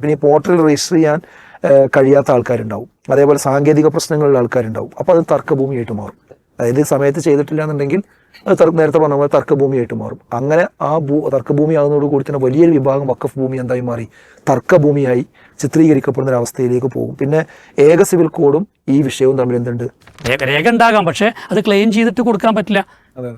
പിന്നെ ഈ പോർട്ടലിൽ രജിസ്റ്റർ ചെയ്യാൻ കഴിയാത്ത ആൾക്കാരുണ്ടാവും. അതേപോലെ സാങ്കേതിക പ്രശ്നങ്ങളുള്ള ആൾക്കാരുണ്ടാവും. അപ്പോൾ അത് തർക്കഭൂമിയായിട്ട് മാറും. അതായത് സമയത്ത് ചെയ്തിട്ടില്ല എന്നുണ്ടെങ്കിൽ നേരത്തെ പറഞ്ഞ പോലെ തർക്കഭൂമിയായിട്ട് മാറും. അങ്ങനെ ആ ഭൂ തർക്കഭൂമിയാകുന്നതോട് കൂടി തന്നെ വലിയൊരു വിഭാഗം വക്കഫ് ഭൂമി എന്തായി മാറി? തർക്കഭൂമിയായി ചിത്രീകരിക്കപ്പെടുന്ന ഒരു അവസ്ഥയിലേക്ക് പോകും. പിന്നെ ഏക സിവിൽ കോഡും ഈ വിഷയവും തമ്മിൽ എന്തുണ്ട്? രേഖ ഉണ്ടാകാം പക്ഷേ അത് ക്ലെയിം ചെയ്തിട്ട് കൊടുക്കാൻ പറ്റില്ല.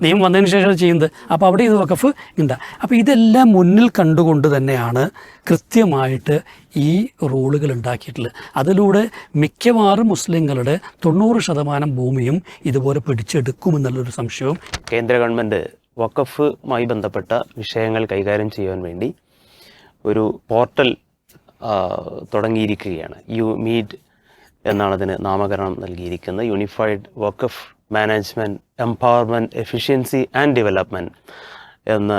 നിയമം വന്നതിന് ശേഷം ചെയ്യുന്നത്. അപ്പോൾ അവിടെ ഇത് വക്കഫ് ഉണ്ട് അപ്പോൾ ഇതെല്ലാം മുന്നിൽ കണ്ടുകൊണ്ട് തന്നെയാണ് കൃത്യമായിട്ട് ഈ റൂളുകൾ ഉണ്ടാക്കിയിട്ടുള്ളത്. അതിലൂടെ മിക്കവാറും മുസ്ലിങ്ങളുടെ തൊണ്ണൂറ് ശതമാനം ഭൂമിയും ഇതുപോലെ പിടിച്ചെടുക്കുമെന്നുള്ളൊരു സംശയവും കേന്ദ്ര ഗവൺമെന്റ് വഖഫുമായി ബന്ധപ്പെട്ട വിഷയങ്ങൾ കൈകാര്യം ചെയ്യാൻ വേണ്ടി ഒരു പോർട്ടൽ തുടങ്ങിയിരിക്കുകയാണ്. യു മീറ്റ് എന്നാണ് അതിന് നാമകരണം നൽകിയിരിക്കുന്നത്. Unified Waqf management empowerment efficiency and development എന്ന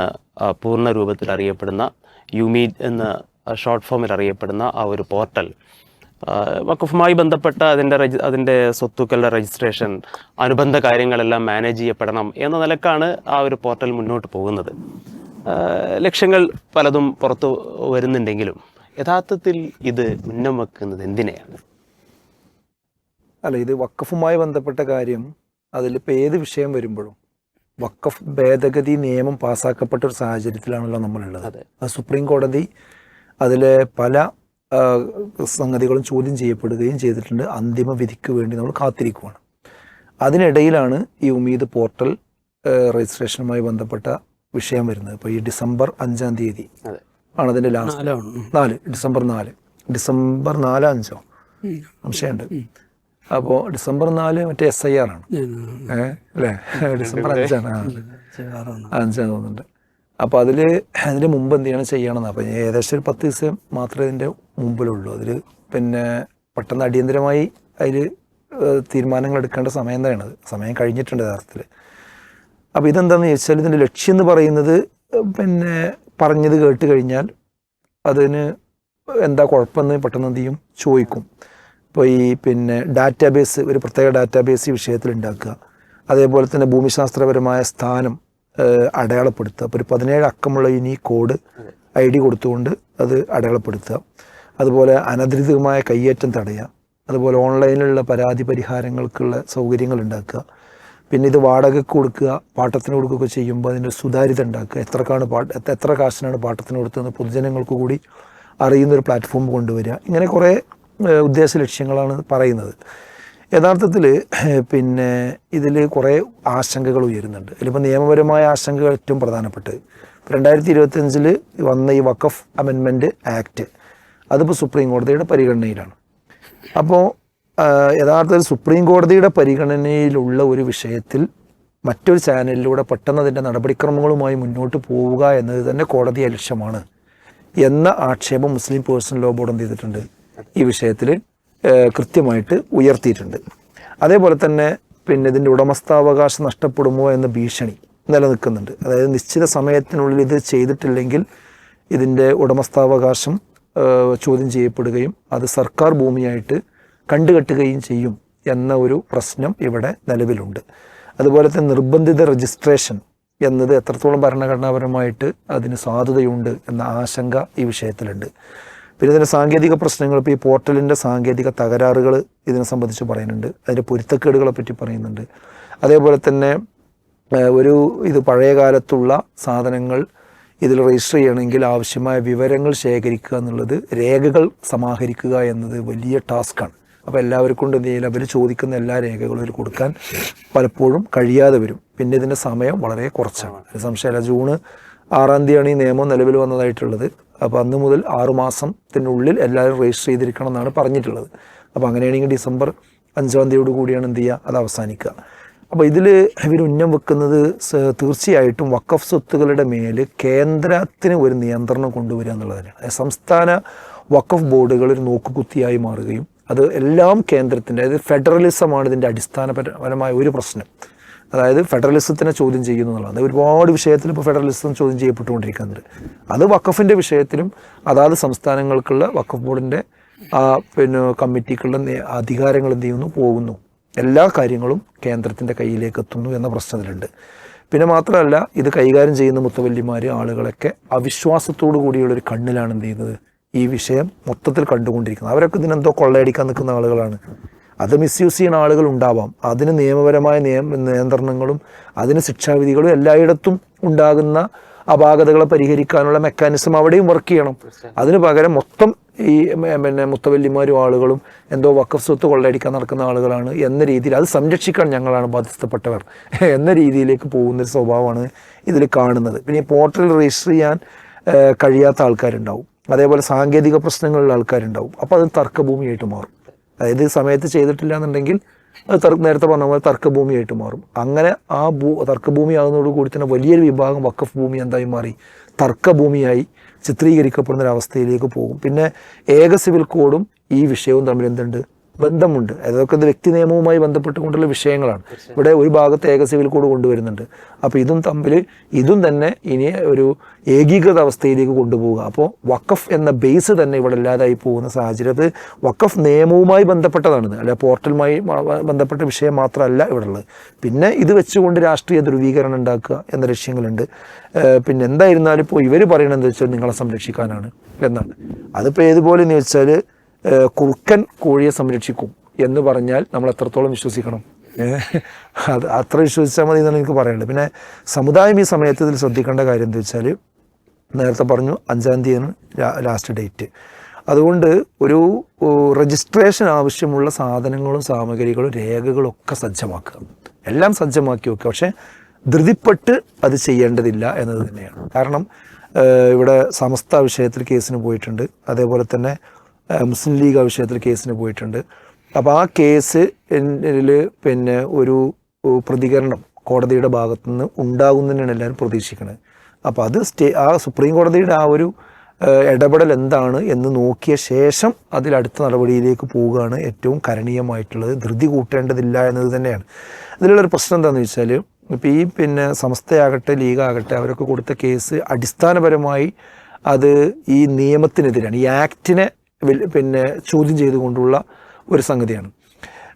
പൂർണ രൂപത്തിൽ അറിയപ്പെടുന്ന യുമീഡ് എന്ന ഷോർട്ട് ഫോമിൽ അറിയപ്പെടുന്ന ആ ഒരു പോർട്ടൽ വഖഫുമായി ബന്ധപ്പെട്ട അതിന്റെ അതിന്റെ സ്വത്തുക്കളുടെ രജിസ്ട്രേഷൻ അനുബന്ധ കാര്യങ്ങളെല്ലാം മാനേജ് ചെയ്യപ്പെടണം എന്ന നിലക്കാണ് ആ ഒരു പോർട്ടൽ മുന്നോട്ട് പോകുന്നത്. ലക്ഷ്യങ്ങൾ പലതും പുറത്തു വരുന്നുണ്ടെങ്കിലും യഥാർത്ഥത്തിൽ ഇത് മുന്നം വെക്കുന്നത് എന്തിനെയാണ്? അല്ല ഇത് വക്കഫുമായി ബന്ധപ്പെട്ട കാര്യം അതിലിപ്പോൾ ഏത് വിഷയം വരുമ്പോഴും വക്കഫ് ഭേദഗതി നിയമം പാസ്സാക്കപ്പെട്ട ഒരു സാഹചര്യത്തിലാണല്ലോ നമ്മളുള്ളത്. അതെ. സുപ്രീം കോടതി അതിലെ പല സംഗതികളും ചോദ്യം ചെയ്യപ്പെടുകയും ചെയ്തിട്ടുണ്ട്. അന്തിമ വിധിക്ക് വേണ്ടി നമ്മൾ കാത്തിരിക്കുകയാണ് അതിനിടയിലാണ് ഈ ഉമീദ് പോർട്ടൽ രജിസ്ട്രേഷനുമായി ബന്ധപ്പെട്ട വിഷയം വരുന്നത്. ഇപ്പോൾ ഈ ഡിസംബർ അഞ്ചാം തീയതി അതെ. ആണ് അതിന്റെ ലാസ്റ്റ് നാല്? ഡിസംബർ നാല്. ഡിസംബർ നാല് അഞ്ചോ? സംശയമുണ്ട്. അപ്പോൾ ഡിസംബർ നാല് മറ്റേ എസ് ഐ ആർ ആണ്. ഏഹ് അല്ലേ? ഡിസംബർ അഞ്ചാണ്. ആ. അഞ്ചാണ് തോന്നുന്നുണ്ട്. അപ്പോൾ അതിൽ അതിന് മുമ്പ് എന്ത് ചെയ്യണം ചെയ്യണമെന്ന് അപ്പോൾ ഏകദേശം ഒരു പത്ത് ദിവസം മാത്രമേ ഇതിന്റെ മുമ്പിലുള്ളൂ. അതിൽ പിന്നെ പെട്ടെന്ന് അടിയന്തരമായി അതിൽ തീരുമാനങ്ങൾ എടുക്കേണ്ട സമയം തന്നെയാണത് സമയം കഴിഞ്ഞിട്ടുണ്ട് യഥാർത്ഥത്തിൽ അപ്പോൾ ഇതെന്താണെന്ന് ചോദിച്ചാൽ ഇതിന്റെ ലക്ഷ്യം എന്ന് പറയുന്നത് പിന്നെ പറഞ്ഞത് കേട്ട് കഴിഞ്ഞാൽ അതിന് എന്താ കുഴപ്പമെന്ന് പെട്ടെന്ന് എന്ത് ചെയ്യും? ചോദിക്കും. ഇപ്പോൾ ഈ പിന്നെ ഡാറ്റാബേസ് ഒരു പ്രത്യേക ഡാറ്റാബേസ് ഈ വിഷയത്തിൽ ഉണ്ടാക്കുക. അതേപോലെ തന്നെ ഭൂമിശാസ്ത്രപരമായ സ്ഥാനം അടയാളപ്പെടുത്തുക. അപ്പോൾ ഒരു പതിനേഴ് അക്കമുള്ള ഇനി കോഡ് ഐ ഡി കൊടുത്തുകൊണ്ട് അത് അടയാളപ്പെടുത്തുക. അതുപോലെ അനധികൃതമായ കയ്യേറ്റം തടയുക. അതുപോലെ ഓൺലൈനിലുള്ള പരാതി പരിഹാരങ്ങൾക്കുള്ള സൗകര്യങ്ങൾ ഉണ്ടാക്കുക. പിന്നെ ഇത് വാടകയ്ക്ക് കൊടുക്കുക പാട്ടത്തിന് കൊടുക്കുകയൊക്കെ ചെയ്യുമ്പോൾ അതിന്റെ സുതാര്യത ഉണ്ടാക്കുക. എത്രക്കാണ് പാട്ട് എത്ര- കാശിനാണ് പാട്ടത്തിന് കൊടുത്തതെന്ന് പൊതുജനങ്ങൾക്ക് കൂടി അറിയുന്നൊരു പ്ലാറ്റ്ഫോം കൊണ്ടുവരിക. ഇങ്ങനെ കുറേ ഉദ്ദേശ ലക്ഷ്യങ്ങളാണ് പറയുന്നത്. യഥാർത്ഥത്തിൽ പിന്നെ ഇതിൽ കുറേ ആശങ്കകൾ ഉയരുന്നുണ്ട്. ഇതിലിപ്പോൾ നിയമപരമായ ആശങ്കകൾ ഏറ്റവും പ്രധാനപ്പെട്ട് രണ്ടായിരത്തി ഇരുപത്തഞ്ചിൽ വന്ന ഈ വഖഫ് അമെൻമെന്റ് ആക്ട് അതിപ്പോൾ സുപ്രീം കോടതിയുടെ പരിഗണനയിലാണ്. അപ്പോൾ യഥാർത്ഥത്തിൽ സുപ്രീം കോടതിയുടെ പരിഗണനയിലുള്ള ഒരു വിഷയത്തിൽ മറ്റൊരു ചാനലിലൂടെ പെട്ടെന്ന് അതിന്റെ നടപടിക്രമങ്ങളുമായി മുന്നോട്ട് പോവുക എന്നത് തന്നെ കോടതി ലക്ഷ്യമാണ് എന്ന ആക്ഷേപം മുസ്ലിം പേഴ്സണൽ ലോ ബോർഡ് എന്ത് ചെയ്തിട്ടുണ്ട്? ഈ വിഷയത്തിൽ കൃത്യമായിട്ട് ഉയർത്തിയിട്ടുണ്ട്. അതേപോലെ തന്നെ പിന്നെ ഇതിന്റെ ഉടമസ്ഥാവകാശം നഷ്ടപ്പെടുമോ എന്ന ഭീഷണി നിലനിൽക്കുന്നുണ്ട്. അതായത് നിശ്ചിത സമയത്തിനുള്ളിൽ ഇത് ചെയ്തിട്ടില്ലെങ്കിൽ ഇതിന്റെ ഉടമസ്ഥാവകാശം ചോദ്യം ചെയ്യപ്പെടുകയും അത് സർക്കാർ ഭൂമിയായിട്ട് കണ്ടുകെട്ടുകയും ചെയ്യും എന്ന ഒരു പ്രശ്നം ഇവിടെ നിലവിലുണ്ട്. അതുപോലെ തന്നെ നിർബന്ധിത രജിസ്ട്രേഷൻ എന്നത് എത്രത്തോളം ഭരണഘടനാപരമായിട്ട് അതിന് സാധുതയുണ്ട് എന്ന ആശങ്ക ഈ വിഷയത്തിലുണ്ട്. പിന്നെ ഇതിന്റെ സാങ്കേതിക പ്രശ്നങ്ങൾ ഇപ്പോൾ ഈ പോർട്ടലിന്റെ സാങ്കേതിക തകരാറുകൾ ഇതിനെ സംബന്ധിച്ച് പറയുന്നുണ്ട്. അതിന്റെ പൊരുത്തക്കേടുകളെ പറ്റി പറയുന്നുണ്ട്. അതേപോലെ തന്നെ ഒരു ഇത് പഴയ കാലത്തുള്ള സാധനങ്ങൾ ഇതിൽ രജിസ്റ്റർ ചെയ്യണമെങ്കിൽ ആവശ്യമായ വിവരങ്ങൾ ശേഖരിക്കുക എന്നുള്ളത് രേഖകൾ സമാഹരിക്കുക എന്നത് വലിയ ടാസ്ക്കാണ് അപ്പോൾ എല്ലാവർക്കും കൊണ്ട് എന്ത് ചെയ്യില്ല അവർ ചോദിക്കുന്ന എല്ലാ രേഖകളും ഇതിൽ കൊടുക്കാൻ പലപ്പോഴും കഴിയാതെ വരും. പിന്നെ ഇതിന്റെ സമയം വളരെ കുറച്ചാണ്. സംശയമില്ല. ജൂണ് ആറാം തീയതിയാണ് ഈ നിയമം നിലവിൽ വന്നതായിട്ടുള്ളത്. അപ്പോൾ അന്ന് മുതൽ ആറുമാസത്തിനുള്ളിൽ എല്ലാവരും രജിസ്റ്റർ ചെയ്തിരിക്കണം എന്നാണ് പറഞ്ഞിട്ടുള്ളത്. അപ്പോൾ അങ്ങനെയാണെങ്കിൽ ഡിസംബർ അഞ്ചാം തീയതിയോട് കൂടിയാണ് എന്ത് ചെയ്യുക? അത് അവസാനിക്കുക. അപ്പോൾ ഇതിൽ ഇവർ ഉന്നം വെക്കുന്നത് തീർച്ചയായിട്ടും വക്കഫ് സ്വത്തുകളുടെ മേൽ കേന്ദ്രത്തിന് ഒരു നിയന്ത്രണം കൊണ്ടുവരിക എന്നുള്ളത് തന്നെയാണ് സംസ്ഥാന വക്കഫ് ബോർഡുകൾ ഒരു നോക്കുകുത്തിയായി മാറുകയും അത് എല്ലാം കേന്ദ്രത്തിന്റെ അതായത് ഫെഡറലിസമാണ് ഇതിന്റെ അടിസ്ഥാനപരമായ ഒരു പ്രശ്നം. അതായത് ഫെഡറലിസത്തിനെ ചോദ്യം ചെയ്യുന്നു എന്നുള്ളത് ഒരുപാട് വിഷയത്തിൽ ഇപ്പോൾ ഫെഡറലിസം ചോദ്യം ചെയ്യപ്പെട്ടുകൊണ്ടിരിക്കുന്നുണ്ട്. അത് വഖഫിന്റെ വിഷയത്തിലും അതാത് സംസ്ഥാനങ്ങൾക്കുള്ള വഖഫ് ബോർഡിന്റെ പിന്നെ കമ്മിറ്റിക്കുള്ള അധികാരങ്ങൾ എന്ത് ചെയ്യുന്നു? പോകുന്നു. എല്ലാ കാര്യങ്ങളും കേന്ദ്രത്തിന്റെ കയ്യിലേക്ക് എത്തുന്നു എന്ന പ്രശ്നത്തിലുണ്ട്. പിന്നെ മാത്രമല്ല ഇത് കൈകാര്യം ചെയ്യുന്ന മുത്തവല്ലിമാർ ആളുകളൊക്കെ അവിശ്വാസത്തോടു കൂടിയുള്ളൊരു കണ്ണിലാണ് എന്ത് ചെയ്യുന്നത്? ഈ വിഷയം മൊത്തത്തിൽ കണ്ടുകൊണ്ടിരിക്കുന്നത്. അവരൊക്കെ ഇതിനെന്തോ കൊള്ളയടിക്കാൻ നിൽക്കുന്ന ആളുകളാണ്. അത് മിസ്യൂസ് ചെയ്യുന്ന ആളുകൾ ഉണ്ടാവാം. അതിന് നിയമപരമായ നിയമ നിയന്ത്രണങ്ങളും അതിന് ശിക്ഷാവിധികളും എല്ലായിടത്തും ഉണ്ടാകുന്ന അപാകതകളെ പരിഹരിക്കാനുള്ള മെക്കാനിസം അവിടെയും വർക്ക് ചെയ്യണം. അതിന് പകരം മൊത്തം ഈ പിന്നെ മുത്തവല്ലിമാരും ആളുകളും എന്തോ വക്കഫ് സ്വത്ത് കൊള്ളയടിക്കാൻ നടക്കുന്ന ആളുകളാണ് എന്ന രീതിയിൽ അത് സംരക്ഷിക്കാൻ ഞങ്ങളാണ് ബാധ്യസ്ഥപ്പെട്ടവർ. എന്ന രീതിയിലേക്ക് പോകുന്ന ഒരു സ്വഭാവമാണ് ഇതിൽ കാണുന്നത്. പിന്നെ ഈ പോർട്ടൽ രജിസ്റ്റർ ചെയ്യാൻ കഴിയാത്ത ആൾക്കാരുണ്ടാവും. അതേപോലെ സാങ്കേതിക പ്രശ്നങ്ങളുള്ള ആൾക്കാരുണ്ടാവും. അപ്പോൾ അത് തർക്കഭൂമിയായിട്ട് മാറും. അതായത് സമയത്ത് ചെയ്തിട്ടില്ല എന്നുണ്ടെങ്കിൽ അത് തർക്ക നേരത്തെ പറഞ്ഞ പോലെ തർക്കഭൂമിയായിട്ട് മാറും. അങ്ങനെ ആ ഭൂ തർക്കഭൂമി ആകുന്നതോട് കൂടി തന്നെ വലിയൊരു വിഭാഗം വക്കഫ് ഭൂമി എന്തായി മാറി? തർക്കഭൂമിയായി ചിത്രീകരിക്കപ്പെടുന്ന ഒരു അവസ്ഥയിലേക്ക് പോകും. പിന്നെ ഏക സിവിൽ കോഡും ഈ വിഷയവും തമ്മിൽ എന്തുണ്ട്? ബന്ധമുണ്ട്. അതൊക്കെ ഇത് വ്യക്തി നിയമവുമായി ബന്ധപ്പെട്ടുകൊണ്ടുള്ള വിഷയങ്ങളാണ്. ഇവിടെ ഒരു ഭാഗത്ത് ഏക സിവിൽ കോഡ് കൊണ്ടുവരുന്നുണ്ട്. അപ്പോൾ ഇതും തമ്മിൽ ഇതും തന്നെ ഇനി ഒരു ഏകീകൃത അവസ്ഥയിലേക്ക് കൊണ്ടുപോകുക അപ്പോൾ വക്കഫ് എന്ന ബേസ് തന്നെ ഇവിടെ ഇല്ലാതായി പോകുന്ന സാഹചര്യത്തിൽ വക്കഫ് നിയമവുമായി ബന്ധപ്പെട്ടതാണിത്. അല്ലെ പോർട്ടലുമായി ബന്ധപ്പെട്ട വിഷയം മാത്രമല്ല ഇവിടെ ഉള്ളത് പിന്നെ ഇത് വെച്ചുകൊണ്ട് രാഷ്ട്രീയ ധ്രുവീകരണം ഉണ്ടാക്കുക എന്ന ലക്ഷ്യങ്ങളുണ്ട്. പിന്നെ എന്തായിരുന്നാലും ഇപ്പോൾ ഇവർ പറയണതെന്ന് വെച്ചാൽ നിങ്ങളെ സംരക്ഷിക്കാനാണ് എന്നാണ്. അതിപ്പോൾ ഏതുപോലെ എന്ന് വെച്ചാൽ കുറുക്കൻ കോഴിയെ സംരക്ഷിക്കും എന്ന് പറഞ്ഞാൽ നമ്മൾ എത്രത്തോളം വിശ്വസിക്കണം? അത് അത്ര വിശ്വസിച്ചാൽ മതി എന്നാണ് എനിക്ക് പറയാനുള്ളത്. പിന്നെ സമുദായം ഈ സമയത്ത് ഇതിൽ ശ്രദ്ധിക്കേണ്ട കാര്യം എന്താ വെച്ചാൽ നേരത്തെ പറഞ്ഞു അഞ്ചാം തീയതിയാണ് ലാസ്റ്റ് ഡേറ്റ്. അതുകൊണ്ട് ഒരു രജിസ്ട്രേഷൻ ആവശ്യമുള്ള സാധനങ്ങളും സാമഗ്രികളും രേഖകളും ഒക്കെ സജ്ജമാക്കുക. എല്ലാം സജ്ജമാക്കി വെക്കുക. പക്ഷേ ധൃതിപ്പെട്ട് അത് ചെയ്യേണ്ടതില്ല എന്നത് തന്നെയാണ്. കാരണം ഇവിടെ സമസ്ത വിഷയത്തിൽ കേസിന് പോയിട്ടുണ്ട്. അതേപോലെ തന്നെ മുസ്ലിം ലീഗ് ആ വിഷയത്തിൽ കേസിന് പോയിട്ടുണ്ട്. അപ്പോൾ ആ കേസ് പിന്നെ ഒരു പ്രതികരണം കോടതിയുടെ ഭാഗത്തുനിന്ന് ഉണ്ടാകുന്നതിനാണ് എല്ലാവരും പ്രതീക്ഷിക്കുന്നത് അപ്പോൾ അത് സ്റ്റേ ആ സുപ്രീം കോടതിയുടെ ആ ഒരു ഇടപെടൽ എന്താണ് എന്ന് നോക്കിയ ശേഷം അതിൽ അടുത്ത നടപടിയിലേക്ക് പോവുകയാണ് ഏറ്റവും കരണീയമായിട്ടുള്ളത്. ധൃതി കൂട്ടേണ്ടതില്ല എന്നത് തന്നെയാണ്. ഇതിലുള്ളൊരു പ്രശ്നം എന്താണെന്ന് വെച്ചാൽ ഇപ്പോൾ ഈ പിന്നെ സംസ്ഥയാകട്ടെ ലീഗാകട്ടെ അവരൊക്കെ കൊടുത്ത കേസ് അടിസ്ഥാനപരമായി അത് ഈ നിയമത്തിനെതിരാണ്. ഈ വിൽ- പിന്നെ ചോദ്യം ചെയ്തുകൊണ്ടുള്ള ഒരു സംഗതിയാണ്.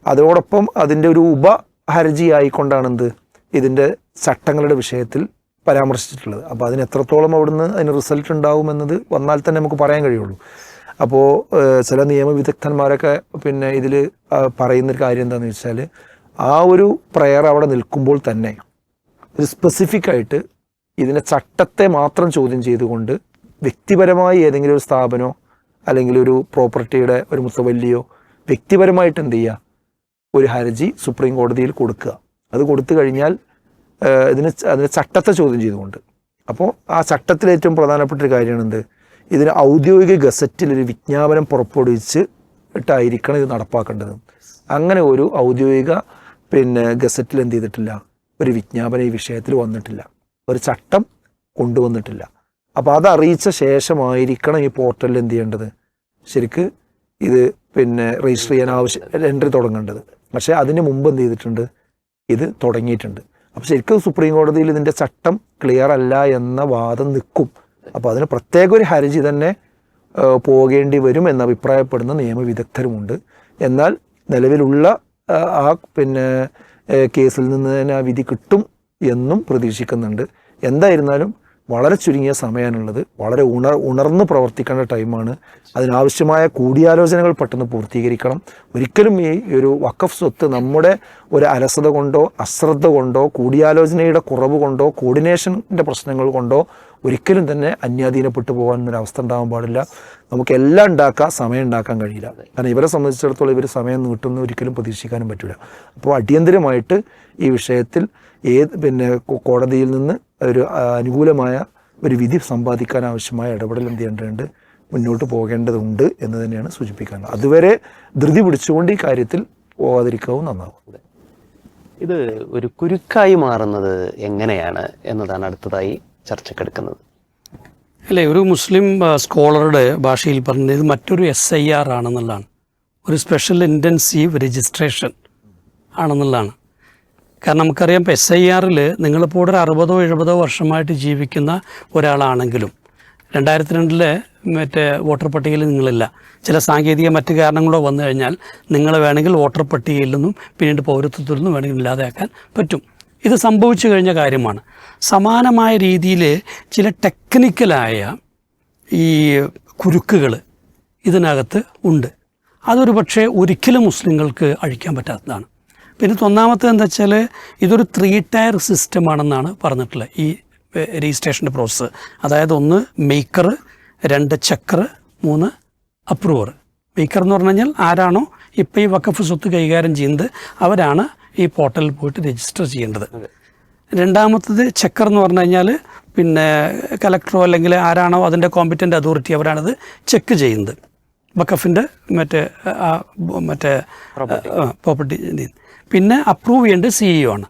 അതോടൊപ്പം അതിന്റെ ഒരു ഉപഹർജി ആയിക്കൊണ്ടാണ് എന്ത് ഇതിന്റെ ചട്ടങ്ങളുടെ വിഷയത്തിൽ പരാമർശിച്ചിട്ടുള്ളത്. അപ്പോൾ അതിന് എത്രത്തോളം അവിടുന്ന് അതിന് റിസൾട്ട് ഉണ്ടാവുമെന്നത് വന്നാൽ തന്നെ നമുക്ക് പറയാൻ കഴിയുള്ളൂ. അപ്പോൾ ചില നിയമവിദഗ്ധന്മാരൊക്കെ പിന്നെ ഇതിൽ പറയുന്നൊരു കാര്യം എന്താണെന്ന് വെച്ചാൽ ആ ഒരു പ്രയർ അവിടെ നിൽക്കുമ്പോൾ തന്നെ ഒരു സ്പെസിഫിക് ആയിട്ട് ഇതിനെ ചട്ടത്തെ മാത്രം ചോദ്യം ചെയ്തുകൊണ്ട് വ്യക്തിപരമായി ഏതെങ്കിലും ഒരു സ്ഥാപനമോ അല്ലെങ്കിൽ ഒരു പ്രോപ്പർട്ടിയുടെ ഒരു മുത്തവല്ലിയോ വ്യക്തിപരമായിട്ട് എന്ത് ചെയ്യുക? ഒരു ഹർജി സുപ്രീം കോടതിയിൽ കൊടുക്കുക. അത് കൊടുത്തു കഴിഞ്ഞാൽ ഇതിന് അതിന് ചട്ടത്തെ ചോദ്യം ചെയ്തുകൊണ്ട്. അപ്പോൾ ആ ചട്ടത്തിൽ ഏറ്റവും പ്രധാനപ്പെട്ട ഒരു കാര്യമാണ് എന്ത് ഇതിന് ഔദ്യോഗിക ഗസറ്റിൽ ഒരു വിജ്ഞാപനം പുറപ്പെടുവിച്ച് ഇട്ടായിരിക്കണം ഇത് നടപ്പാക്കേണ്ടത്. അങ്ങനെ ഒരു ഔദ്യോഗിക പിന്നെ ഗസറ്റിൽ എന്ത് ചെയ്തിട്ടില്ല? ഒരു വിജ്ഞാപനം ഈ വിഷയത്തിൽ വന്നിട്ടില്ല. ഒരു ചട്ടം കൊണ്ടുവന്നിട്ടില്ല. അപ്പോൾ അത് അറിയിച്ച ശേഷമായിരിക്കണം ഈ പോർട്ടലിൽ എന്ത് ചെയ്യേണ്ടത്? ശരിക്ക് ഇത് പിന്നെ രജിസ്റ്റർ ചെയ്യാൻ ആവശ്യം എൻട്രി തുടങ്ങേണ്ടത്. പക്ഷേ അതിന് മുമ്പ് എന്ത് ചെയ്തിട്ടുണ്ട്? ഇത് തുടങ്ങിയിട്ടുണ്ട്. അപ്പോൾ ശരിക്കും സുപ്രീം കോടതിയിൽ ഇതിന്റെ ചട്ടം ക്ലിയർ അല്ല എന്ന വാദം നിൽക്കും. അപ്പോൾ അതിന് പ്രത്യേക ഒരു ഹർജി തന്നെ പോകേണ്ടി വരും എന്ന് അഭിപ്രായപ്പെടുന്ന നിയമവിദഗ്ധരുമുണ്ട്. എന്നാൽ നിലവിലുള്ള ആ പിന്നെ കേസിൽ നിന്ന് തന്നെ ആ വിധി കിട്ടും എന്നും പ്രതീക്ഷിക്കുന്നുണ്ട്. എന്തായിരുന്നാലും വളരെ ചുരുങ്ങിയ സമയമാണുള്ളത്. വളരെ ഉണർ ഉണർന്ന് പ്രവർത്തിക്കേണ്ട ടൈമാണ്. അതിനാവശ്യമായ കൂടിയാലോചനകൾ പെട്ടെന്ന് പൂർത്തീകരിക്കണം. ഒരിക്കലും ഈ ഒരു വക്കഫ് സ്വത്ത് നമ്മുടെ ഒരു അലസത കൊണ്ടോ അശ്രദ്ധ കൊണ്ടോ കൂടിയാലോചനയുടെ കുറവ് കൊണ്ടോ കോർഡിനേഷന്റെ പ്രശ്നങ്ങൾ കൊണ്ടോ ഒരിക്കലും തന്നെ അന്യാധീനപ്പെട്ടു പോകാൻ ഒരു അവസ്ഥ ഉണ്ടാകാൻ പാടില്ല. നമുക്ക് എല്ലാം ഉണ്ടാക്കാം സമയം ഉണ്ടാക്കാൻ കഴിയില്ല. കാരണം ഇവരെ സംബന്ധിച്ചിടത്തോളം ഇവർ സമയം നീട്ടുന്ന ഒരിക്കലും പ്രതീക്ഷിക്കാനും പറ്റില്ല അപ്പോൾ അടിയന്തരമായിട്ട് ഈ വിഷയത്തിൽ ഏത് പിന്നെ കോടതിയിൽ നിന്ന് ഒരു അനുകൂലമായ ഒരു വിധി സമ്പാദിക്കാൻ ആവശ്യമായ ഇടപെടൽ എന്ത് ചെയ്യേണ്ടതുണ്ട്? മുന്നോട്ട് പോകേണ്ടതുണ്ട് എന്ന് തന്നെയാണ് സൂചിപ്പിക്കുന്നത്. അതുവരെ ധൃതി പിടിച്ചുകൊണ്ട് ഈ കാര്യത്തിൽ പോകാതിരിക്കാവും നന്നാവും. ഇത് ഒരു കുരുക്കായി മാറുന്നത് എങ്ങനെയാണ് എന്നതാണ് അടുത്തതായി ചർച്ചക്കെടുക്കുന്നത്. അല്ലേ ഒരു മുസ്ലിം സ്കോളറുടെ ഭാഷയിൽ പറഞ്ഞത് ഇത് മറ്റൊരു എസ് ഐ ആർ ആണെന്നുള്ളതാണ്. ഒരു സ്പെഷ്യൽ ഇന്റൻസീവ് രജിസ്ട്രേഷൻ ആണെന്നുള്ളതാണ്. കാരണം നമുക്കറിയാം ഇപ്പോൾ എസ് ഐ ആറിൽ നിങ്ങളിപ്പോൾ ഒരു അറുപതോ എഴുപതോ വർഷമായിട്ട് ജീവിക്കുന്ന ഒരാളാണെങ്കിലും രണ്ടായിരത്തി രണ്ടിലെ മറ്റേ വോട്ടർ പട്ടികയിൽ നിങ്ങളില്ല. ചില സാങ്കേതിക മറ്റു കാരണങ്ങളോ വന്നു കഴിഞ്ഞാൽ നിങ്ങൾ വേണമെങ്കിൽ വോട്ടർ പട്ടികയിൽ നിന്നും പിന്നീട് പൗരത്വത്തിൽ നിന്നും വേണമെങ്കിൽ ഇല്ലാതെയാക്കാൻ പറ്റും. ഇത് സംഭവിച്ചു കഴിഞ്ഞ കാര്യമാണ്. സമാനമായ രീതിയിൽ ചില ടെക്നിക്കലായ ഈ കുരുക്കുകൾ ഇതിനകത്ത് ഉണ്ട്. അതൊരു പക്ഷേ ഒരിക്കലും മുസ്ലിങ്ങൾക്ക് അഴിക്കാൻ പറ്റാത്തതാണ്. പിന്നെ ഒന്നാമത്തെ എന്താ വെച്ചാൽ ഇതൊരു ത്രീ ടയർ സിസ്റ്റം ആണെന്നാണ് പറഞ്ഞിട്ടുള്ളത്. ഈ രജിസ്ട്രേഷന്റെ പ്രോസസ്സ് അതായത് ഒന്ന് മേക്കർ രണ്ട് ചക്കർ മൂന്ന് അപ്രൂവർ മേക്കർ എന്ന് പറഞ്ഞു കഴിഞ്ഞാൽ ആരാണോ ഇപ്പോൾ ഈ വക്കഫ് സ്വത്ത് കൈകാര്യം ചെയ്യുന്നത് അവരാണ് ഈ പോർട്ടലിൽ പോയിട്ട് രജിസ്റ്റർ ചെയ്യേണ്ടത്. രണ്ടാമത്തത് ചെക്കർ എന്ന് പറഞ്ഞു കഴിഞ്ഞാൽ പിന്നെ കലക്ടറോ അല്ലെങ്കിൽ ആരാണോ അതിന്റെ കോമ്പറ്റന്റ് അതോറിറ്റി അവരാണത് ചെക്ക് ചെയ്യുന്നത്. വക്കഫിന്റെ മറ്റേ ആ, മറ്റേ പ്രോപ്പർട്ടി പിന്നെ അപ്രൂവ് ചെയ്യേണ്ടത് സിഇഒ ഇ ആണ്.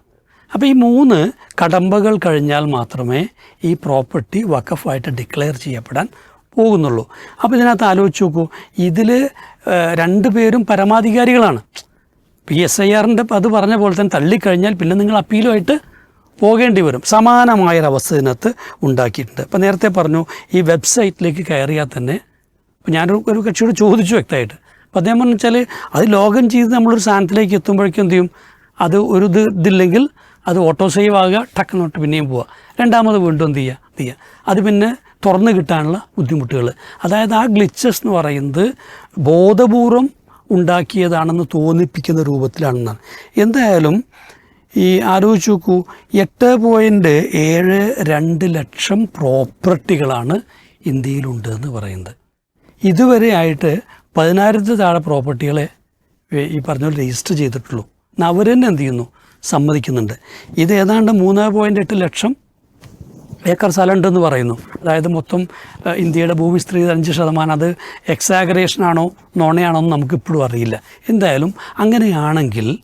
അപ്പോൾ ഈ മൂന്ന് കടമ്പകൾ കഴിഞ്ഞാൽ മാത്രമേ ഈ പ്രോപ്പർട്ടി വക്കഫായിട്ട് ഡിക്ലെയർ ചെയ്യപ്പെടാൻ പോകുന്നുള്ളൂ. അപ്പോൾ ഇതിനകത്ത് ആലോചിച്ച് നോക്കൂ ഇതിൽ രണ്ട് പേരും പരമാധികാരികളാണ്. പി എസ് ഐ ആറിന്റെ അത് പറഞ്ഞ പോലെ തന്നെ തള്ളിക്കഴിഞ്ഞാൽ പിന്നെ നിങ്ങൾ അപ്പീലുമായിട്ട് പോകേണ്ടി വരും. സമാനമായൊരവസ്ഥ ഇതിനകത്ത് ഉണ്ടാക്കിയിട്ടുണ്ട്. അപ്പോൾ നേരത്തെ പറഞ്ഞു ഈ വെബ്സൈറ്റിലേക്ക് കയറിയാൽ തന്നെ ഞാനൊരു ഒരു കക്ഷിയോട് ചോദിച്ചു വ്യക്തമായിട്ട്. അപ്പോൾ അദ്ദേഹം പറഞ്ഞു വെച്ചാൽ അത് ലോഗിൻ ചെയ്ത് നമ്മളൊരു സാധനത്തിലേക്ക് എത്തുമ്പോഴേക്കും എന്ത് ചെയ്യും? അത് ഒരു ഇത് ഇതില്ലെങ്കിൽ അത് ഓട്ടോ സേവ് ആകുക ടക്ക് നോട്ട് പിന്നെയും പോവുക. രണ്ടാമത് വീണ്ടും എന്ത് ചെയ്യുക? ചെയ്യുക. അത് പിന്നെ തുറന്ന് കിട്ടാനുള്ള ബുദ്ധിമുട്ടുകൾ. അതായത് ആ ഗ്ലിച്ചസ് എന്ന് പറയുന്നത് ബോധപൂർവം ഉണ്ടാക്കിയതാണെന്ന് തോന്നിപ്പിക്കുന്ന രൂപത്തിലാണെന്നാണ്. എന്തായാലും ഈ ആലോചിച്ച് നോക്കൂ എട്ട് പോയിന്റ് ഏഴ് രണ്ട് ലക്ഷം പ്രോപ്പർട്ടികളാണ് ഇന്ത്യയിലുണ്ട് എന്ന് പറയുന്നത്. ഇതുവരെ ആയിട്ട് പതിനായിരത്തിൽ താഴെ പ്രോപ്പർട്ടികളെ ഈ പറഞ്ഞ രജിസ്റ്റർ ചെയ്തിട്ടുള്ളൂ. എന്നാൽ അവർ തന്നെ എന്ത് ചെയ്യുന്നു? സമ്മതിക്കുന്നുണ്ട്. ഇത് ഏതാണ്ട് മൂന്ന് പോയിന്റ് എട്ട് ലക്ഷം ഏക്കർ സ്ഥലമുണ്ടെന്ന് പറയുന്നു. അതായത് മൊത്തം ഇന്ത്യയുടെ ഭൂവിസ്തൃതി അഞ്ച് ശതമാനം. അത് എക്സാഗറേഷൻ ആണോ നോണയാണോ എന്ന് നമുക്കിപ്പോഴും അറിയില്ല. എന്തായാലും അങ്ങനെയാണെങ്കിൽ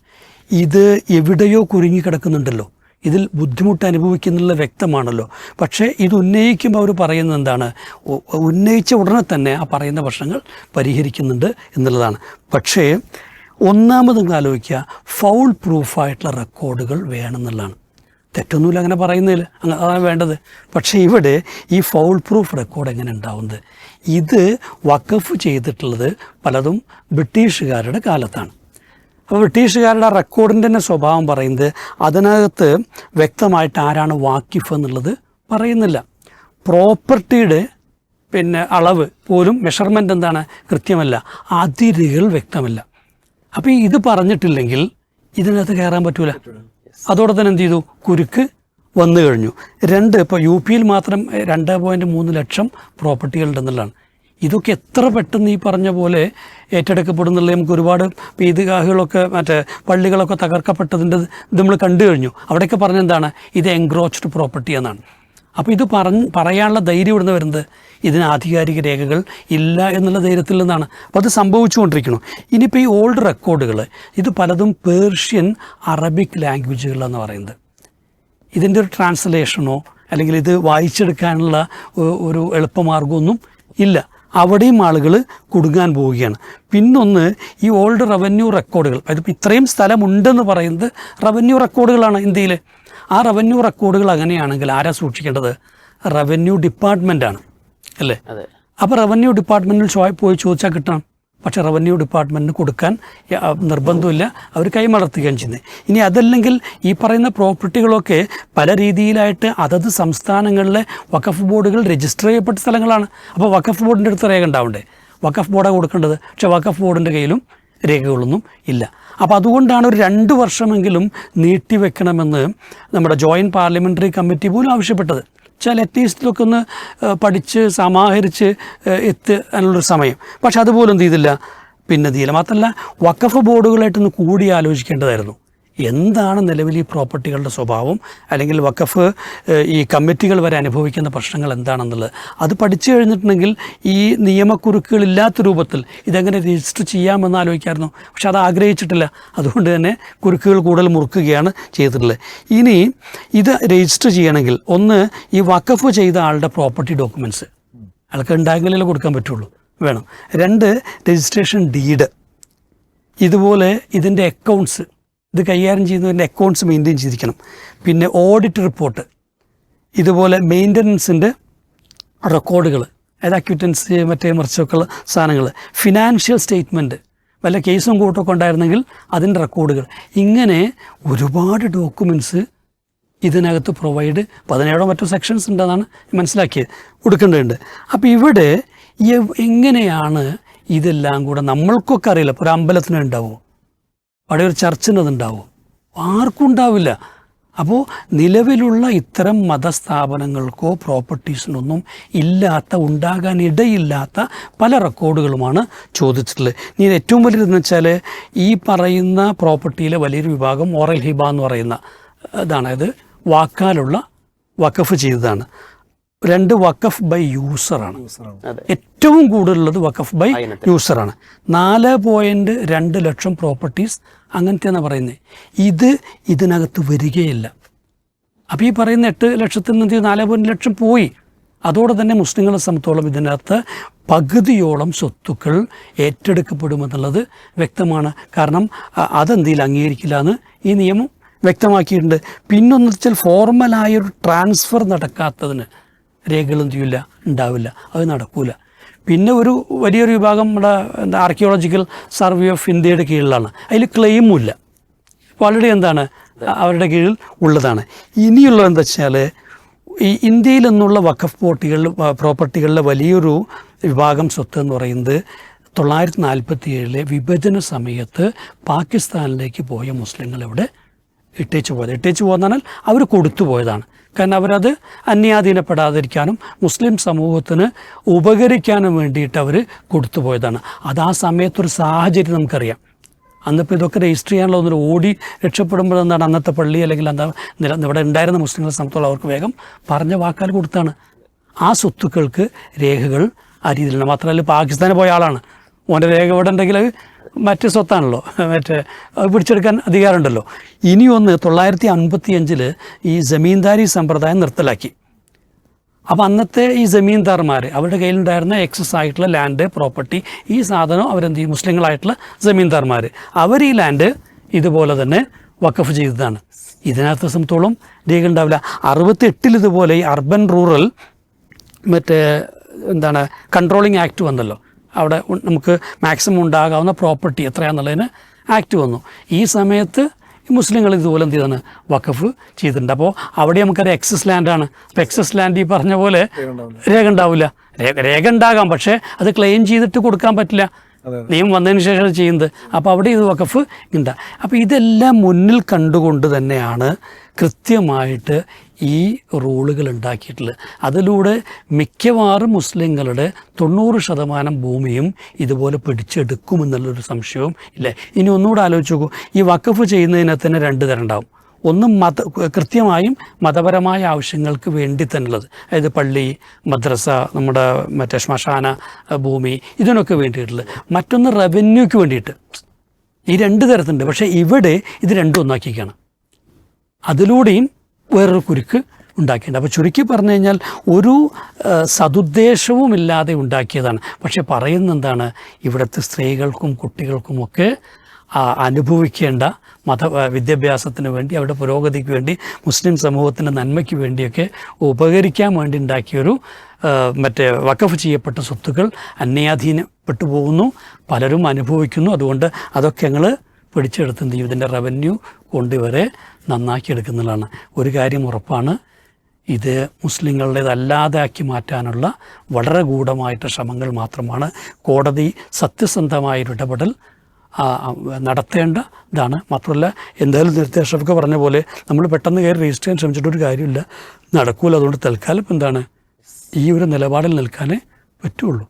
ഇത് എവിടെയോ കുരുങ്ങി കിടക്കുന്നുണ്ടല്ലോ. ഇതിൽ ബുദ്ധിമുട്ട് അനുഭവിക്കുന്നുള്ള വ്യക്തമാണല്ലോ. പക്ഷേ ഇത് ഉന്നയിക്കുമ്പോൾ അവർ പറയുന്നത് എന്താണ്? ഉന്നയിച്ച ഉടനെ തന്നെ ആ പറയുന്ന പ്രശ്നങ്ങൾ പരിഹരിക്കുന്നുണ്ട് എന്നുള്ളതാണ്. പക്ഷേ ഒന്നാമത് ആലോചിക്കുക ഫൗൾ പ്രൂഫായിട്ടുള്ള റെക്കോർഡുകൾ വേണമെന്നുള്ളതാണ്. തെറ്റൊന്നുമില്ല അങ്ങനെ പറയുന്നില്ല അങ്ങനെ അതാണ് വേണ്ടത്. പക്ഷേ ഇവിടെ ഈ ഫൗൾ പ്രൂഫ് റെക്കോർഡ് എങ്ങനെ ഉണ്ടാവുന്നത്? ഇത് വക്കഫ് ചെയ്തിട്ടുള്ളത് പലതും ബ്രിട്ടീഷുകാരുടെ കാലത്താണ്. അപ്പോൾ ബ്രിട്ടീഷുകാരുടെ റെക്കോർഡിന്റെ തന്നെ സ്വഭാവം പറയുന്നത് അതിനകത്ത് വ്യക്തമായിട്ട് ആരാണ് വാക്കിഫ് എന്നുള്ളത് പറയുന്നില്ല. പ്രോപ്പർട്ടിയുടെ പിന്നെ അളവ് പോലും മെഷർമെന്റ് എന്താണ്? കൃത്യമല്ല. അതിരുകൾ വ്യക്തമല്ല. അപ്പോൾ ഇത് പറഞ്ഞിട്ടില്ലെങ്കിൽ ഇതിനകത്ത് കയറാൻ പറ്റൂല. അതോടെ തന്നെ എന്ത് ചെയ്തു? കുരുക്ക് വന്നു കഴിഞ്ഞു. രണ്ട് ഇപ്പോൾ യു പിയിൽ മാത്രം രണ്ട് പോയിന്റ് മൂന്ന് ലക്ഷം പ്രോപ്പർട്ടികളുണ്ടെന്നുള്ളതാണ്. ഇതൊക്കെ എത്ര പെട്ടെന്ന് ഈ പറഞ്ഞ പോലെ ഏറ്റെടുക്കപ്പെടുന്നുള്ള നമുക്ക് ഒരുപാട് ഈദ്ഗാഹുകളൊക്കെ മറ്റേ പള്ളികളൊക്കെ തകർക്കപ്പെട്ടതിന്റെ ഇത് നമ്മൾ കണ്ടു കഴിഞ്ഞു. അവിടെയൊക്കെ പറഞ്ഞെന്താണ് ഇത് എൻക്രോച്ച്ഡ് പ്രോപ്പർട്ടി എന്നാണ്. അപ്പോൾ ഇത് പറഞ്ഞ് പറയാനുള്ള ധൈര്യം ഇവിടുന്ന് വരുന്നത് ഇതിന് ആധികാരിക രേഖകൾ ഇല്ല എന്നുള്ള ധൈര്യത്തിൽ നിന്നാണ്. അപ്പോൾ അത് സംഭവിച്ചുകൊണ്ടിരിക്കണം ഇനിയിപ്പോൾ ഈ ഓൾഡ് റെക്കോർഡുകൾ ഇത് പലതും പേർഷ്യൻ അറബിക് ലാംഗ്വേജുകളെന്ന് പറയുന്നത്. ഇതിന്റെ ഒരു ട്രാൻസ്ലേഷനോ അല്ലെങ്കിൽ ഇത് വായിച്ചെടുക്കാനുള്ള ഒരു എളുപ്പമാർഗമൊന്നും ഇല്ല. അവിടെയും ആളുകൾ കുടുങ്ങാൻ പോവുകയാണ്. പിന്നൊന്ന് ഈ ഓൾഡ് റവന്യൂ റെക്കോർഡുകൾ. അതിപ്പോൾ ഇത്രയും സ്ഥലമുണ്ടെന്ന് പറയുന്നത് റവന്യൂ റെക്കോർഡുകളാണ് ഇന്ത്യയിൽ ആ റവന്യൂ റെക്കോർഡുകൾ അങ്ങനെയാണെങ്കിൽ ആരാ സൂക്ഷിക്കേണ്ടത്? റവന്യൂ ഡിപ്പാർട്ട്മെന്റാണ് അല്ലേ? അപ്പോൾ റവന്യൂ ഡിപ്പാർട്ട്മെന്റിൽ പോയി ചോദിച്ചാൽ കിട്ടണം. പക്ഷേ റവന്യൂ ഡിപ്പാർട്ട്മെന്റിന് കൊടുക്കാൻ നിർബന്ധമില്ല. അവർ കൈമലർത്തുകയും ചെയ്യുന്നത് ഇനി അതല്ലെങ്കിൽ ഈ പറയുന്ന പ്രോപ്പർട്ടികളൊക്കെ പല രീതിയിലായിട്ട് അതത് സംസ്ഥാനങ്ങളിലെ വഖഫ് ബോർഡുകൾ രജിസ്റ്റർ ചെയ്യപ്പെട്ട സ്ഥലങ്ങളാണ്. അപ്പോൾ വഖഫ് ബോർഡിന്റെ അടുത്ത് രേഖ ഉണ്ടാവണ്ടേ? വഖഫ് ബോർഡാണ് കൊടുക്കേണ്ടത്? പക്ഷേ വഖഫ് ബോർഡിന്റെ കയ്യിലും രേഖകളൊന്നും ഇല്ല. അപ്പോൾ അതുകൊണ്ടാണ് ഒരു രണ്ട് വർഷമെങ്കിലും നീട്ടിവെക്കണമെന്ന് നമ്മുടെ ജോയിന്റ് പാർലമെന്ററി കമ്മിറ്റി പോലും ആവശ്യപ്പെട്ടത്. വെച്ചാൽ അറ്റ്ലീസ്റ്റിലൊക്കെ ഒന്ന് പഠിച്ച് സമാഹരിച്ച് എത്താനുള്ളൊരു സമയം. പക്ഷെ അതുപോലും എന്ത് ചെയ്തില്ല പിന്നെ ചെയ്യില്ല മാത്രമല്ല വക്കഫ് ബോർഡുകളായിട്ടൊന്ന് കൂടി ആലോചിക്കേണ്ടതായിരുന്നു. എന്താണ് നിലവിൽ ഈ പ്രോപ്പർട്ടികളുടെ സ്വഭാവം? അല്ലെങ്കിൽ വക്കഫ് ഈ കമ്മിറ്റികൾ വരെ അനുഭവിക്കുന്ന പ്രശ്നങ്ങൾ എന്താണെന്നുള്ളത്? അത് പഠിച്ചു കഴിഞ്ഞിട്ടുണ്ടെങ്കിൽ ഈ നിയമക്കുറുക്കുകളില്ലാത്ത രൂപത്തിൽ ഇതെങ്ങനെ രജിസ്റ്റർ ചെയ്യാമെന്ന് ആലോചിക്കായിരുന്നു. പക്ഷെ അത് ആഗ്രഹിച്ചിട്ടില്ല. അതുകൊണ്ട് തന്നെ കുറുക്കുകൾ കൂടുതൽ മുറുക്കുകയാണ് ചെയ്തിട്ടുള്ളത്. ഇനി ഇത് രജിസ്റ്റർ ചെയ്യണമെങ്കിൽ ഒന്ന് ഈ വക്കഫ് ചെയ്ത ആളുടെ പ്രോപ്പർട്ടി ഡോക്യുമെന്റ്സ് അയാൾക്ക് ഉണ്ടായെങ്കിലേ കൊടുക്കാൻ പറ്റുള്ളൂ. വേണം. രണ്ട് രജിസ്ട്രേഷൻ ഡീഡ്. ഇതുപോലെ ഇതിന്റെ അക്കൗണ്ട്സ്. ഇത് കൈകാര്യം ചെയ്യുന്നതിന്റെ അക്കൗണ്ട്സ് മെയിന്റെയിൻ ചെയ്തിരിക്കണം. പിന്നെ ഓഡിറ്റ് റിപ്പോർട്ട് ഇതുപോലെ മെയിന്റനൻസിന്റെ റെക്കോർഡുകൾ അതായത് അക്യൂറ്റൻസ് മറ്റേ മറിച്ചൊക്കെയുള്ള സാധനങ്ങൾ ഫിനാൻഷ്യൽ സ്റ്റേറ്റ്മെന്റ് വല്ല കേസും കൂട്ടൊക്കെ ഉണ്ടായിരുന്നെങ്കിൽ അതിന്റെ റെക്കോർഡുകൾ ഇങ്ങനെ ഒരുപാട് ഡോക്യുമെന്റ്സ് ഇതിനകത്ത് പ്രൊവൈഡ് പതിനേഴോ മറ്റോ സെക്ഷൻസ് ഉണ്ടെന്നാണ് മനസ്സിലാക്കിയത് കൊടുക്കേണ്ടതുണ്ട്. അപ്പോൾ ഇവിടെ എങ്ങനെയാണ് ഇതെല്ലാം കൂടെ നമ്മൾക്കൊക്കെ അറിയില്ല. ഇപ്പോൾ ഒരു അമ്പലത്തിന് അവിടെ ഒരു ചർച്ചിനതുണ്ടാവും. ആർക്കും ഉണ്ടാവില്ല. അപ്പോൾ നിലവിലുള്ള ഇത്തരം മതസ്ഥാപനങ്ങൾക്കോ പ്രോപ്പർട്ടീസിനൊന്നും ഇല്ലാത്ത ഉണ്ടാകാൻ ഇടയില്ലാത്ത പല റെക്കോർഡുകളുമാണ് ചോദിച്ചിട്ടുള്ളത്. ഇനി ഏറ്റവും വലിയതെന്ന് വെച്ചാൽ ഈ പറയുന്ന പ്രോപ്പർട്ടിയിലെ വലിയൊരു വിഭാഗം ഓറൽ ഹിബ എന്ന് പറയുന്ന ഇതാണ് അതായത് വാക്കാലുള്ള വഖഫ് ചെയ്തതാണ്. രണ്ട് വക്കഫ് ബൈ യൂസറാണ്. ആണ് ഏറ്റവും കൂടുതലുള്ളത് വക്കഫ് ബൈ യൂസറാണ്. നാല് പോയിന്റ് രണ്ട് ലക്ഷം പ്രോപ്പർട്ടീസ് അങ്ങനത്തെയാണ് പറയുന്നത് ഇത് ഇതിനകത്ത് വരികയില്ല. അപ്പോൾ ഈ പറയുന്ന എട്ട് ലക്ഷത്തിൽ നിന്ന് നാല് പോയിന്റ് ലക്ഷം പോയി. അതോടെ തന്നെ മുസ്ലിങ്ങളെ സംബന്ധിച്ചോളം ഇതിനകത്ത് പകുതിയോളം സ്വത്തുക്കൾ ഏറ്റെടുക്കപ്പെടുമെന്നുള്ളത് വ്യക്തമാണ്. കാരണം അതെന്തിൽ അതെന്തെങ്കിലും അംഗീകരിക്കില്ല എന്ന് ഈ നിയമം വ്യക്തമാക്കിയിട്ടുണ്ട്. പിന്നൊന്നു വെച്ചാൽ ഫോർമലായൊരു ട്രാൻസ്ഫർ നടക്കാത്തതിന്. രേഖകളൊന്നും ചെയ്യില്ല ഉണ്ടാവില്ല അത് നടക്കില്ല പിന്നെ ഒരു വലിയൊരു വിഭാഗം നമ്മുടെ എന്താ ആർക്കിയോളജിക്കൽ സർവേ ഓഫ് ഇന്ത്യയുടെ കീഴിലാണ്. അതിൽ ക്ലെയിമും ഇല്ല. അപ്പോൾ ഓൾറെഡി എന്താണ്? അവരുടെ കീഴിൽ ഉള്ളതാണ്. ഇനിയുള്ള എന്താ വെച്ചാൽ ഈ ഇന്ത്യയിൽ നിന്നുള്ള വഖഫ് പോട്ടികളിൽ പ്രോപ്പർട്ടികളിലെ വലിയൊരു വിഭാഗം സ്വത്ത് എന്ന് പറയുന്നത് തൊള്ളായിരത്തി നാൽപ്പത്തി ഏഴിലെ വിഭജന സമയത്ത് പാകിസ്ഥാനിലേക്ക് പോയ മുസ്ലിങ്ങൾ ഇവിടെ ഇട്ടേച്ച് പോയത്. ഇട്ടേച്ച് പോകുന്നതാണെങ്കിൽ അവർ കൊടുത്തു പോയതാണ്. കാരണം അവരത് അന്യാധീനപ്പെടാതിരിക്കാനും മുസ്ലിം സമൂഹത്തിന് ഉപകരിക്കാനും വേണ്ടിയിട്ട് അവർ കൊടുത്തു പോയതാണ്. അത് ആ സമയത്തൊരു സാഹചര്യം നമുക്കറിയാം. അന്നിപ്പോൾ ഇതൊക്കെ രജിസ്റ്റർ ചെയ്യാനുള്ള ഒന്നൊരു ഓടി രക്ഷപ്പെടുമ്പോൾ എന്താണ് അന്നത്തെ പള്ളി അല്ലെങ്കിൽ എന്താ ഇവിടെ ഉണ്ടായിരുന്ന മുസ്ലിങ്ങളെ സംബന്ധിച്ചോളം അവർക്ക് വേഗം പറഞ്ഞ വാക്കാൽ കൊടുത്താണ്. ആ സ്വത്തുക്കൾക്ക് രേഖകൾ ആ രീതിയിലാണ് മാത്രമല്ല പാകിസ്ഥാനിൽ പോയ ആളാണ്. ഓന്റെ രേഖ ഇവിടെ ഉണ്ടെങ്കിൽ മറ്റ് സ്വത്താണല്ലോ. മറ്റേ പിടിച്ചെടുക്കാൻ അധികാരമുണ്ടല്ലോ. ഒന്ന് തൊള്ളായിരത്തി അൻപത്തി അഞ്ചിൽ ഈ ജമീന്ദാരി സമ്പ്രദായം നിർത്തലാക്കി. അപ്പോൾ അന്നത്തെ ഈ ജമീന്ദാർമാർ അവരുടെ കയ്യിലുണ്ടായിരുന്ന എക്സസ് ആയിട്ടുള്ള ലാൻഡ് പ്രോപ്പർട്ടി ഈ സാധനം അവരെന്ത് ചെയ്യും? മുസ്ലിങ്ങളായിട്ടുള്ള ജമീന്ദാർമാർ അവർ ഈ ലാൻഡ് ഇതുപോലെ തന്നെ വക്കഫ് ചെയ്തതാണ്. ഇതിനകത്ത് സംബന്ധിച്ചോളം രേഖ ഉണ്ടാവില്ല. അറുപത്തെട്ടിൽ ഇതുപോലെ ഈ അർബൻ റൂറൽ മറ്റേ എന്താണ് കൺട്രോളിങ് ആക്ട് വന്നല്ലോ. അവിടെ നമുക്ക് മാക്സിമം ഉണ്ടാകാവുന്ന പ്രോപ്പർട്ടി എത്രയാണെന്നുള്ളതിന് ആക്ട് വന്നു. ഈ സമയത്ത് മുസ്ലിങ്ങൾ ഇതുപോലെ എന്ത് ചെയ്താണ്? വഖഫ് ചെയ്തിട്ടുണ്ട്. അപ്പോൾ അവിടെ നമുക്കറിയാം എക്സസ് ലാൻഡാണ് അപ്പോൾ എക്സസ് ലാൻഡ് ഈ പറഞ്ഞ പോലെ രേഖ ഉണ്ടാവില്ല. രേഖ രേഖ ഉണ്ടാകാം. പക്ഷേ അത് ക്ലെയിം ചെയ്തിട്ട് കൊടുക്കാൻ പറ്റില്ല. നിയമം വന്നതിന് ശേഷം ചെയ്യുന്നത്. അപ്പോൾ അവിടെ ഇത് വഖഫ് ഉണ്ട് അപ്പോൾ ഇതെല്ലാം മുന്നിൽ കണ്ടുകൊണ്ട് തന്നെയാണ് കൃത്യമായിട്ട് ഈ റൂളുകൾ ഉണ്ടാക്കിയിട്ടുള്ളത്. അതിലൂടെ മിക്കവാറും മുസ്ലിങ്ങളുടെ തൊണ്ണൂറ് ശതമാനം ഭൂമിയും ഇതുപോലെ പിടിച്ചെടുക്കുമെന്നുള്ളൊരു സംശയവും ഇല്ല. ഇനി ഒന്നുകൂടെ ആലോചിച്ച് നോക്കൂ. ഈ വഖഫ് ചെയ്യുന്നതിനെ തന്നെ രണ്ട് തരം ഉണ്ടാവും. ഒന്ന് മത കൃത്യമായും മതപരമായ ആവശ്യങ്ങൾക്ക് വേണ്ടി തന്നെയുള്ളത്. അതായത് പള്ളി മദ്രസ നമ്മുടെ മറ്റേ ശ്മശാന ഭൂമി ഇതിനൊക്കെ വേണ്ടിയിട്ടുള്ളത്. മറ്റൊന്ന് റവന്യൂക്ക് വേണ്ടിയിട്ട്. ഈ രണ്ട് തരത്തിലുണ്ട്. പക്ഷേ ഇവിടെ ഇത് രണ്ടും ഒന്നാക്കിക്കാണ് അതിലൂടെയും വേറൊരു കുരുക്ക് ഉണ്ടാക്കിയിട്ടുണ്ട്. അപ്പോൾ ചുരുക്കി പറഞ്ഞു കഴിഞ്ഞാൽ ഒരു സതുദ്ദേശവും സതുദ്ദേശവുമില്ലാതെ ഉണ്ടാക്കിയതാണ്. പക്ഷെ പറയുന്ന എന്താണ്? ഇവിടുത്തെ സ്ത്രീകൾക്കും കുട്ടികൾക്കുമൊക്കെ അനുഭവിക്കേണ്ട മത വിദ്യാഭ്യാസത്തിന് വേണ്ടി അവരുടെ പുരോഗതിക്ക് വേണ്ടി മുസ്ലിം സമൂഹത്തിന്റെ നന്മയ്ക്ക് വേണ്ടിയൊക്കെ ഉപകരിക്കാൻ വേണ്ടി ഉണ്ടാക്കിയൊരു മറ്റേ വഖഫ് ചെയ്യപ്പെട്ട സ്വത്തുക്കൾ അന്യാധീനപ്പെട്ടു പോകുന്നു. പലരും അനുഭവിക്കുന്നു. അതുകൊണ്ട് അതൊക്കെ ഞങ്ങൾ പിടിച്ചെടുത്ത് ഇതിന്റെ റവന്യൂ കൊണ്ടുവരെ നന്നാക്കി എടുക്കുന്നതാണ്. ഒരു കാര്യം ഉറപ്പാണ് ഇത് മുസ്ലിങ്ങളുടേതല്ലാതാക്കി മാറ്റാനുള്ള വളരെ ഗൂഢമായിട്ട് ശ്രമങ്ങൾ മാത്രമാണ്. കോടതി സത്യസന്ധമായൊരു ഇടപെടൽ നടത്തേണ്ട മാത്രമല്ല എന്തായാലും നിർദ്ദേശമൊക്കെ പറഞ്ഞ പോലെ നമ്മൾ പെട്ടെന്ന് കയറി രജിസ്റ്റർ ചെയ്യാൻ ശ്രമിച്ചിട്ടൊരു കാര്യമില്ല. നടക്കൂല. അതുകൊണ്ട് തൽക്കാലം എന്താണ്? ഈ ഒരു നിലപാടിൽ നിൽക്കാനേ പറ്റുള്ളൂ.